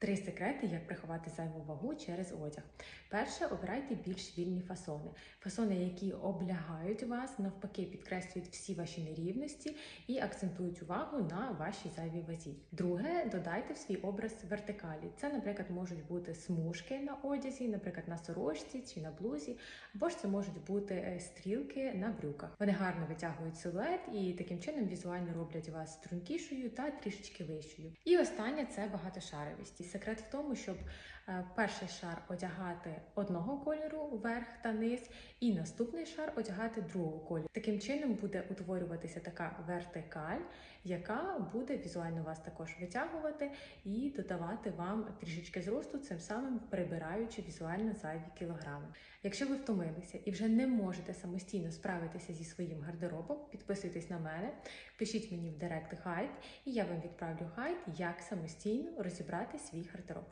Три секрети, як приховати зайву вагу через одяг. Перше, обирайте більш вільні фасони. Фасони, які облягають вас, навпаки, підкреслюють всі ваші нерівності і акцентують увагу на вашій зайвій вазі. Друге, додайте в свій образ вертикалі. Це, наприклад, можуть бути смужки на одязі, наприклад, на сорочці чи на блузі, або ж це можуть бути е, стрілки на брюках. Вони гарно витягують силует і таким чином візуально роблять вас стрункішою та трішечки вищою. І останнє це багатошаровість. Секрет в тому, щоб е, перший шар одягати одного кольору вверх та низ, і наступний шар одягати другого кольору. Таким чином буде утворюватися така вертикаль, яка буде візуально вас також витягувати і додавати вам трішечки зросту, цим самим прибираючи візуально зайві кілограми. Якщо ви втомилися і вже не можете самостійно справитися зі своїм гардеробом, підписуйтесь на мене, пишіть мені в директ гайд, і я вам відправлю гайд, як самостійно розібрати свій гардероб.